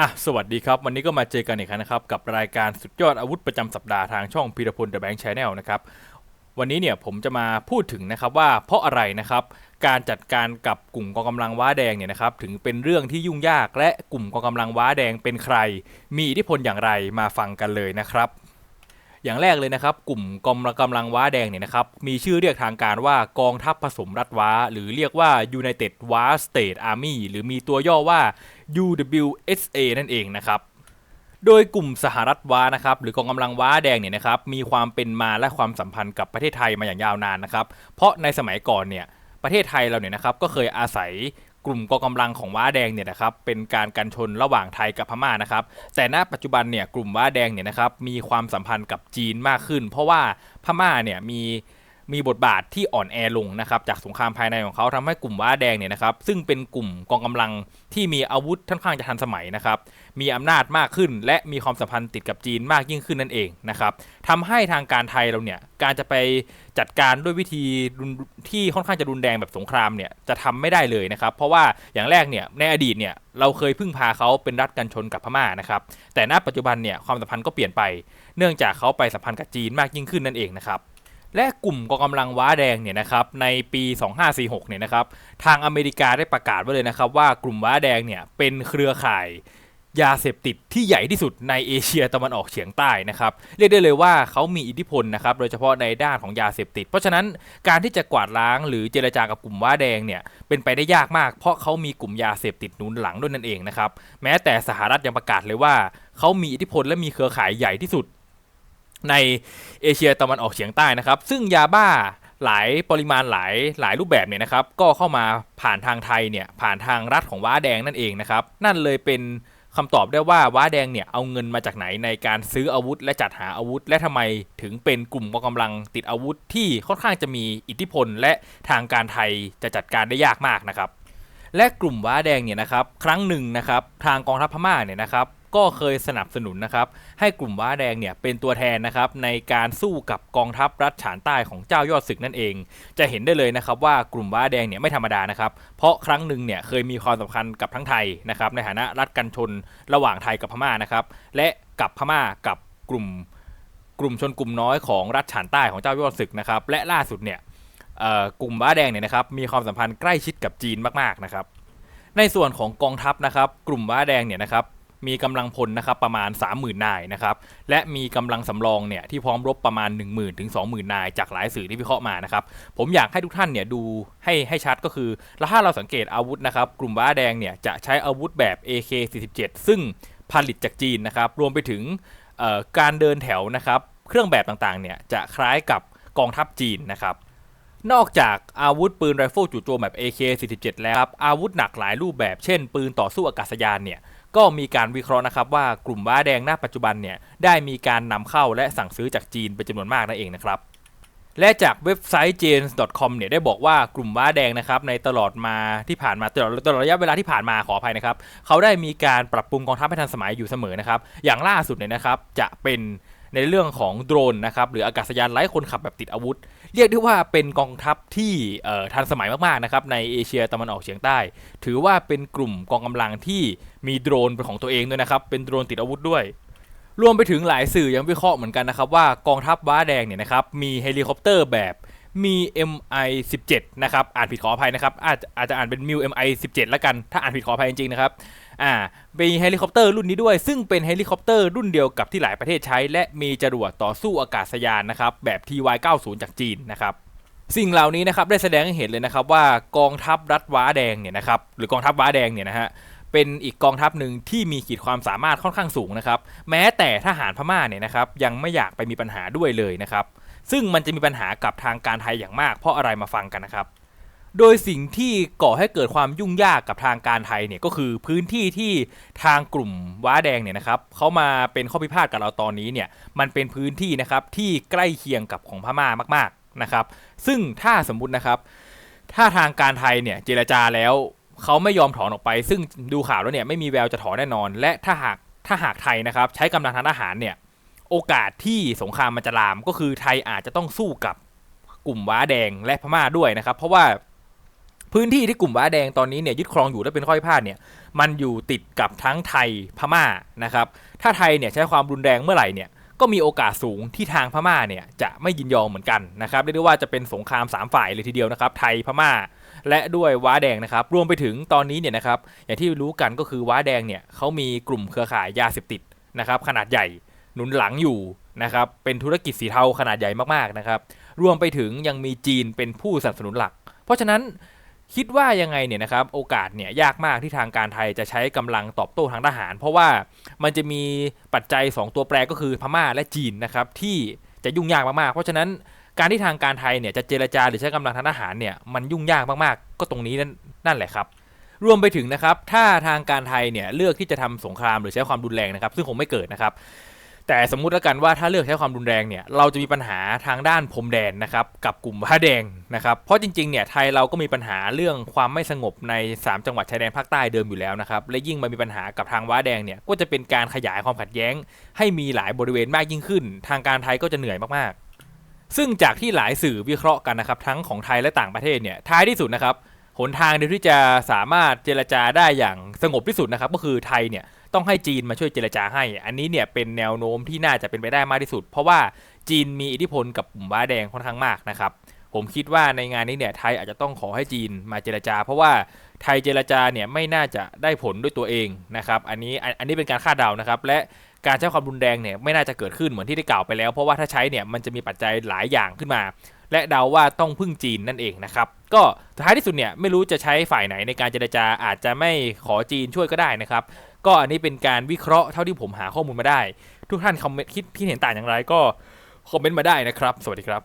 อะสวัสดีครับ วันนี้ก็มาเจอกันอีกครั้งนะครับ กับรายการสุดยอดอาวุธประจำสัปดาห์ทางช่องพีรพลเดอะแบงค์ชแนลนะครับ วันนี้เนี่ยผมจะมาพูดถึงนะครับว่าเพราะอะไรนะครับ การจัดการกับกลุ่มกองกำลังว้าแดงเนี่ยนะครับ ถึงเป็นเรื่องที่ยุ่งยากและกลุ่มกองกำลังว้าแดงเป็นใคร มีอิทธิพลอย่างไรมาฟังกันเลยนะครับ อย่างแรกเลยนะครับ กลุ่มกองกำลังว้าแดงเนี่ยนะครับ มีชื่อเรียกทางการว่ากองทัพผสมรัฐว้า หรือเรียกว่า United War State Army หรือมีตัวย่อว่า UWSA นั่นเองนะครับโดยกลุ่มสหรัฐว้านะครับหรือกองกำลังว้าแดงเนี่ยนะครับมีความเป็นมาและความสัมพันธ์กับประเทศไทยมาอย่างยาวนานนะครับ เพราะในสมัยก่อนเนี่ยประเทศไทยเราเนี่ยนะครับก็เคยอาศัย กลุ่มกองกำลังของว้าแดงเนี่ยนะครับเป็นการกันชนระหว่างไทยกับพม่านะครับแต่ณปัจจุบันเนี่ยกลุ่มว้าแดงเนี่ยนะครับมีความสัมพันธ์กับจีนมากขึ้น เพราะว่าพม่าเนี่ยมี มีบทบาทที่อ่อนแอลงนะครับจากสงครามภายในของเขาทำให้กลุ่มว้าแดงเนี่ยนะครับซึ่งเป็นกลุ่มกองกำลังที่มีอาวุธค่อนข้างจะทันสมัยนะครับมีอำนาจมากขึ้น และมีความสัมพันธ์ติดกับจีนมากยิ่งขึ้นนั่นเองนะครับทำให้ทางการไทยเราเนี่ยการจะไปจัดการด้วยวิธีที่ค่อนข้างจะรุนแรงแบบสงครามเนี่ยจะทำไม่ได้เลยนะครับเพราะว่าอย่างแรกเนี่ยในอดีตเนี่ยเราเคยพึ่งพาเขาเป็นรัฐกันชนกับพม่านะครับแต่ณปัจจุบันเนี่ยความสัมพันธ์ก็เปลี่ยนไป เนื่องจากเขาไปสัมพันธ์กับจีนมากยิ่งขึ้นนั่นเองนะครับ และกลุ่มกองกำลังว้าแดงเนี่ยนะครับในปี 2546เนี่ยนะครับทางอเมริกาได้ประกาศไว้เลยนะครับว่ากลุ่มว้าแดงเนี่ยเป็นเครือข่ายยาเสพติดที่ใหญ่ที่สุดในเอเชียตะวันออกเฉียงใต้นะครับเรียกได้เลยว่าเขามีอิทธิพลนะครับโดยเฉพาะในด้านของยาเสพติด เพราะฉะนั้นการที่จะกวาดล้างหรือเจรจากับกลุ่มว้าแดงเนี่ยเป็นไปได้ยากมาก เพราะเขามีกลุ่มยาเสพติดหนุนหลังด้วยนั่นเองนะครับแม้แต่สหรัฐยังประกาศเลยว่าเขามีอิทธิพลและมีเครือข่ายใหญ่ที่สุด ในเอเชียตะวันออกเฉียงใต้นะครับ ซึ่งยาบ้าหลายปริมาณหลายหลายรูปแบบเนี่ยนะครับ ก็เข้ามาผ่านทางไทยเนี่ยผ่านทางรัฐของว้าแดงนั่นเองนะครับ นั่นเลยเป็นคำตอบได้ว่าว้าแดงเนี่ยเอาเงินมาจากไหนในการซื้ออาวุธ และจัดหาอาวุธ และทำไมถึงเป็นกลุ่มกองกำลังติดอาวุธที่ค่อนข้างจะมีอิทธิพล และทางการไทยจะจัดการได้ยากมากนะครับ และกลุ่มว้าแดงเนี่ยนะครับ ครั้งหนึ่งนะครับทางกองทัพพม่าเนี่ยนะครับ ก็เคยสนับสนุนนะครับให้กลุ่มว้าแดงเนี่ยเป็นตัวแทนนะครับในการสู้กับกองทัพรัฐฉานใต้ของเจ้ายอดศึกนั่นเอง จะเห็นได้เลยนะครับว่ากลุ่มว้าแดงเนี่ยไม่ธรรมดานะครับเพราะครั้งหนึ่งเนี่ยเคยมีความสำคัญกับทั้งไทยนะครับในฐานะรัฐกันชนระหว่างไทยกับพม่านะครับและกับพม่ากับกลุ่มกลุ่มชนกลุ่มน้อยของรัฐฉานใต้ของเจ้ายอดศึกนะครับและล่าสุดเนี่ยกลุ่มบ้าแดงเนี่ยนะครับมีความสัมพันธ์ใกล้ชิดกับจีนมากๆนะครับในส่วนของกองทัพนะครับกลุ่มบ้าแดงเนี่ยนะครับ มีกำลังพลนะครับประมาณ 30,000 นายนะครับและมีกำลังสำรองเนี่ยที่พร้อมรบประมาณ 10,000 ถึง 20,000 นาย จากหลายสื่อที่วิเคราะห์มานะครับผมอยากให้ทุกท่านเนี่ยดูให้ให้ชัดก็คือแล้วถ้าเราสังเกตอาวุธนะครับกลุ่มบ้าแดงเนี่ยจะใช้อาวุธแบบ AK47 ซึ่งผลิตจากจีนนะครับรวมไปถึงการเดินแถวนะครับเครื่องแบบต่างๆเนี่ยจะคล้ายกับกองทัพจีนนะครับ นอกจากอาวุธปืนไรเฟิลจู่โจมแบบ AK47 แล้วครับอาวุธหนักหลายรูปแบบเช่น ปืนต่อสู้อากาศยานเนี่ยก็มีการวิเคราะห์นะครับว่ากลุ่มว้าแดงณปัจจุบันเนี่ยได้มีการนำเข้าและสั่งซื้อจากจีนเป็นจำนวนมากนั่นเองนะครับและจากเว็บไซต์ janes.com เนี่ยได้บอกว่ากลุ่มว้าแดงนะครับในตลอดมาที่ผ่านมาตลอดตลอดระยะเวลาที่ผ่านมาขออภัยนะครับเขาได้มีการปรับปรุงกองทัพให้ทันสมัยอยู่เสมอนะครับอย่างล่าสุดเนี่ยนะครับจะเป็น ในเรื่องของโดรนนะครับหรืออากาศยานไร้คนขับแบบติดอาวุธ เรียกได้ว่าเป็นกองทัพที่ทันสมัยมากๆนะครับในเอเชียตะวันออกเฉียงใต้ ถือว่าเป็นกลุ่มกองกำลังที่มีโดรนเป็นของตัวเองด้วยนะครับเป็นโดรนติดอาวุธด้วยรวมไปถึงหลายสื่อยังวิเคราะห์เหมือนกันนะครับว่ากองทัพว้าแดงเนี่ยนะครับมีเฮลิคอปเตอร์แบบมี MI17 นะครับอ่านผิดขออภัยนะครับอาจอาจจะอ่านเป็นมิว MI17 ล้วกัน ถ้าอ่านผิดขออภัยจริงๆนะครับ อ่ามีเฮลิคอปเตอร์รุ่นนี้ด้วย ซึ่งเป็นเฮลิคอปเตอร์รุ่นเดียวกับที่หลายประเทศใช้ และมีจรวดต่อสู้อากาศยานนะครับแบบ TY90 จากจีนนะครับสิ่งเหล่านี้นะครับได้แสดงให้เห็นเลยนะครับว่ากองทัพรัฐว้าแดงเนี่ยนะครับหรือกองทัพว้าแดงเนี่ยนะฮะเป็นอีกกองทัพหนึ่งที่มีขีดความสามารถค่อนข้างสูงนะครับแม้แต่ทหารพม่าเนี่ยนะครับยังไม่อยากไปมีปัญหาด้วยเลยนะครับซึ่งมันจะมีปัญหากับทางการไทยอย่างมาก เพราะอะไรมาฟังกันนะครับ โดยสิ่งที่ก่อให้เกิดความยุ่งยากกับทางการไทยเนี่ยก็คือพื้นที่ที่ทางกลุ่มว้าแดงเนี่ยนะครับเขามาเป็นข้อพิพาทกับเราตอนนี้เนี่ยมันเป็นพื้นที่นะครับที่ใกล้เคียงกับของพม่ามากๆนะครับ ซึ่งถ้าสมมุตินะครับถ้าทางการไทยเนี่ยเจรจาแล้วเขาไม่ยอมถอนออกไป ซึ่งดูข่าวแล้วเนี่ยไม่มีแววจะถอนแน่นอน และถ้าหากถ้าหากไทยนะครับใช้กำลังทางทหารเนี่ยโอกาสที่สงครามมันจะลามก็คือไทยอาจจะต้องสู้กับกลุ่มว้าแดงและพม่าด้วยนะครับ เพราะว่า พื้นที่ที่กลุ่มว้าแดงตอนนี้เนี่ยยึดครองอยู่และเป็นข้อยพาดเนี่ยมันอยู่ติดกับทั้งไทยพม่านะครับถ้าไทยเนี่ยใช้ความรุนแรงเมื่อไหร่เนี่ยก็มีโอกาสสูงที่ทางพม่าเนี่ยจะไม่ยินยอมเหมือนกันนะครับเรียกได้ว่าจะเป็นสงครามสามฝ่ายเลยทีเดียวนะครับไทยพม่า และด้วยว้าแดงนะครับรวมไปถึงตอนนี้เนี่ยนะครับอย่างที่รู้กันก็คือว้าแดงเนี่ยเขามีกลุ่มเครือข่ายยาเสพติดนะครับขนาดใหญ่หนุนหลังอยู่นะครับเป็นธุรกิจสีเทาขนาดใหญ่มากๆนะครับรวมไปถึงยังมีจีนเป็นผู้สนับสนุนหลัก เพราะฉะนั้น คิดว่ายังไงเนี่ยนะครับโอกาสเนี่ยยากมากที่ทางการไทยจะใช้กำลังตอบโต้ทางทหาร เพราะว่ามันจะมีปัจจัย 2 ตัวแปรก็คือพม่าและจีนนะครับที่จะยุ่งยากมากๆ เพราะฉะนั้นการที่ทางการไทยเนี่ยจะเจรจาหรือใช้กำลังทางทหารเนี่ยมันยุ่งยากมากๆ ก็ตรงนี้นั่นนั่นแหละครับ รวมไปถึงนะครับถ้าทางการไทยเนี่ยเลือกที่จะทำสงครามหรือใช้ความรุนแรงนะครับ ซึ่งคงไม่เกิดนะครับ แต่สมมุติแล้วกันว่าถ้าเลือกใช้ความรุนแรงเนี่ยเราจะมีปัญหาทางด้านพรมแดนนะครับกับกลุ่มผ้าแดงนะครับเพราะจริงๆเนี่ยไทยเราก็มีปัญหาเรื่องความไม่สงบใน 3 จังหวัดชายแดนภาคใต้เดิมอยู่แล้วนะครับและยิ่งมามีปัญหากับทางว้าแดงเนี่ยก็จะเป็นการขยายความขัดแย้ง ให้มีหลายบริเวณมากยิ่งขึ้น ทางการไทยก็จะเหนื่อยมากๆซึ่งจากที่หลายสื่อวิเคราะห์กันนะครับทั้งของไทยและต่างประเทศเนี่ยท้ายที่สุดนะครับ หนทางเดียวที่จะสามารถเจรจาได้อย่างสงบที่สุดนะครับ ก็คือไทยเนี่ยต้องให้จีนมาช่วยเจรจาให้ อันนี้เนี่ยเป็นแนวโน้มที่น่าจะเป็นไปได้มากที่สุด เพราะว่าจีนมีอิทธิพลกับกลุ่มว้าแดงค่อนข้างมากนะครับ ผมคิดว่าในงานนี้เนี่ยไทยอาจจะต้องขอให้จีนมาเจรจา เพราะว่าไทยเจรจาเนี่ยไม่น่าจะได้ผลด้วยตัวเองนะครับ อันนี้อันอันนี้เป็นการคาดเดานะครับ และการใช้ความรุนแรงเนี่ยไม่น่าจะเกิดขึ้นเหมือนที่ได้กล่าวไปแล้ว เพราะว่าถ้าใช้เนี่ยมันจะมีปัจจัยหลายอย่างขึ้นมา และเดาว่าต้องพึ่งจีนนั่นเองนะครับก็ท้ายที่สุดเนี่ยไม่รู้จะใช้ฝ่ายไหนในการเจรจาอาจจะไม่ขอจีนช่วยก็ได้นะครับก็อันนี้เป็นการวิเคราะห์เท่าที่ผมหาข้อมูลมาได้ ทุกท่านคอมเมนต์คิดเห็นต่างอย่างไรก็คอมเมนต์มาได้นะครับ สวัสดีครับ